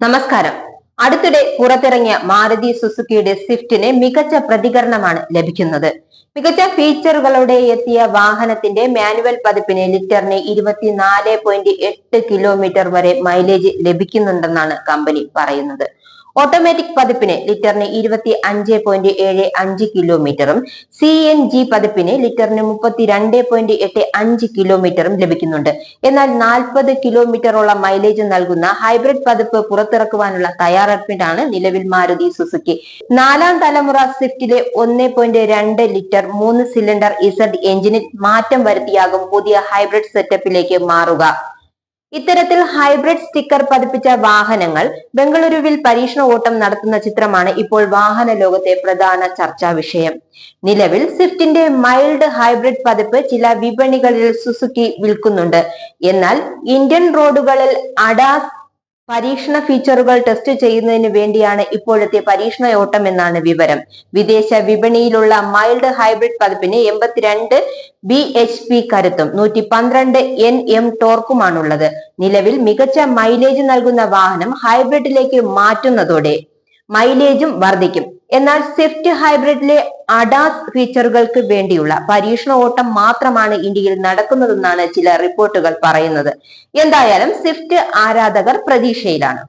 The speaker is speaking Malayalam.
നമസ്കാരം. അടുത്തിടെ പുറത്തിറങ്ങിയ മാരുതി സുസുക്കിയുടെ സ്വിഫ്റ്റിന് മികച്ച പ്രതികരണമാണ് ലഭിക്കുന്നത്. മികച്ച ഫീച്ചറുകളോടെ എത്തിയ വാഹനത്തിന്റെ മാനുവൽ പതിപ്പിന് ലിറ്ററിന് ഇരുപത്തിനാല് പോയിന്റ് എട്ട് കിലോമീറ്റർ വരെ മൈലേജ് ലഭിക്കുന്നുണ്ടെന്നാണ് കമ്പനി പറയുന്നത്. ഓട്ടോമാറ്റിക് പതിപ്പിന് ലിറ്ററിന് ഇരുപത്തി അഞ്ച് പോയിന്റ് ഏഴ് അഞ്ച് കിലോമീറ്ററും സി എൻ ജി പതിപ്പിന് ലിറ്ററിന് മുപ്പത്തിരണ്ട് പോയിന്റ് എട്ട് അഞ്ച് കിലോമീറ്ററും ലഭിക്കുന്നുണ്ട്. എന്നാൽ നാൽപ്പത് കിലോമീറ്ററോളം മൈലേജ് നൽകുന്ന ഹൈബ്രിഡ് പതിപ്പ് പുറത്തിറക്കുവാനുള്ള തയ്യാറെടുപ്പിനാണ് നിലവിൽ മാരുതി സുസുക്കി നാലാം തലമുറ സ്വിഫ്റ്റിലെ ഒന്ന് പോയിന്റ് രണ്ട് ലിറ്റർ മൂന്ന് സിലിണ്ടർ ഇസഡ് എഞ്ചിനിൽ മാറ്റം വരുത്തിയാകും പുതിയ ഹൈബ്രിഡ് സെറ്റപ്പിലേക്ക് മാറുക. ഇത്തരത്തിൽ ഹൈബ്രിഡ് സ്റ്റിക്കർ പതിപ്പിച്ച വാഹനങ്ങൾ ബംഗളൂരുവിൽ പരീക്ഷണ ഓട്ടം നടത്തുന്ന ചിത്രമാണ് ഇപ്പോൾ വാഹന ലോകത്തെ പ്രധാന ചർച്ചാ വിഷയം. നിലവിൽ സ്വിഫ്റ്റിന്റെ മൈൽഡ് ഹൈബ്രിഡ് പതിപ്പ് ചില വിപണികളിൽ സുസുക്കി വിൽക്കുന്നുണ്ട്. എന്നാൽ ഇന്ത്യൻ റോഡുകളിൽ അഡാസ് പരീക്ഷണ ഫീച്ചറുകൾ ടെസ്റ്റ് ചെയ്യുന്നതിന് വേണ്ടിയാണ് ഇപ്പോഴത്തെ പരീക്ഷണ ഓട്ടം എന്നാണ് വിവരം. വിദേശ വിപണിയിലുള്ള മൈൽഡ് ഹൈബ്രിഡ് പതിപ്പിന് എൺപത്തിരണ്ട് ബി എച്ച് പി കരുത്തും നൂറ്റി പന്ത്രണ്ട് എൻ എം ടോർക്കുമാണുള്ളത്. നിലവിൽ മികച്ച മൈലേജ് നൽകുന്ന വാഹനം ഹൈബ്രിഡിലേക്ക് മാറ്റുന്നതോടെ മൈലേജും വർദ്ധിക്കും. എന്നാൽ സ്വിഫ്റ്റ് ഹൈബ്രിഡിലെ അഡാസ് ഫീച്ചറുകൾക്ക് വേണ്ടിയുള്ള പരീക്ഷണ ഓട്ടം മാത്രമാണ് ഇന്ത്യയിൽ നടക്കുന്നതെന്നാണ് ചില റിപ്പോർട്ടുകൾ പറയുന്നത്. എന്തായാലും സ്വിഫ്റ്റ് ആരാധകർ പ്രതീക്ഷയിലാണ്.